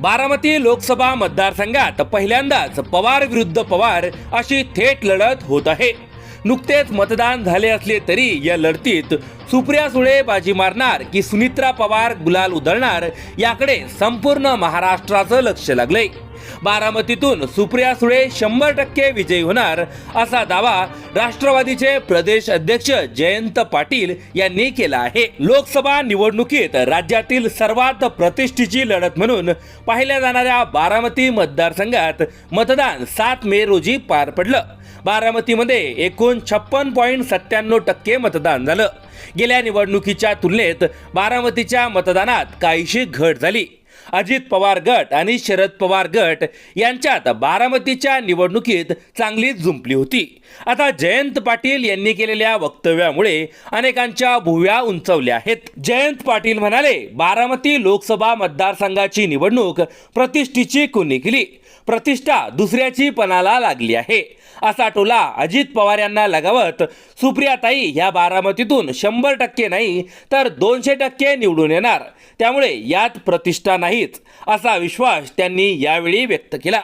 बारामती लोकसभा मतदारसंघात पहिल्यांदाच पवार विरुद्ध पवार अशी थेट लढत होत आहे. नुकतेच मतदान झाले असले तरी या लढतीत सुप्रिया सुळे बाजी मारणार की सुनित्रा पवार गुलाल उधळणार याकडे संपूर्ण महाराष्ट्राचं लक्ष लागलंय. बारामतीतून सुप्रिया सुळे शंभर टक्के विजयी होणार असा दावा राष्ट्रवादीचे प्रदेश अध्यक्ष जयंत पाटील यांनी केला आहे. लोकसभा निवडणुकीत राज्यातील सर्वात प्रतिष्ठेची लढत म्हणून पाहिल्या जाणाऱ्या बारामती मतदारसंघात मतदान सात मे रोजी पार पडलं. बारामतीमध्ये एकूण छप्पन पॉईंट सत्त्याण्णव टक्के मतदान झालं. गेल्या निवडणुकीच्या तुलनेत बारामतीच्या मतदानात काहीशी घट झाली. अजित पवार गट आणि शरद पवार गट यांच्यात बारामतीच्या निवडणुकीत चांगलीच जुंपली होती. आता जयंत पाटील यांनी केलेल्या वक्तव्यामुळे अनेकांच्या भुव्या उंचवल्या आहेत. जयंत पाटील म्हणाले बारामती लोकसभा मतदारसंघाची निवडणूक प्रतिष्ठेची कुणी केली. प्रतिष्ठा दुसऱ्याची पणाला लागली आहे. असा टोला अजित पवार यांना लगावत सुप्रियाताई ह्या बारामतीतून शंभर टक्के नाही तर दोनशे टक्के निवडून येणार. त्यामुळे यात प्रतिष्ठा नाही नाहीच असा विश्वास त्यांनी यावेळी व्यक्त केला.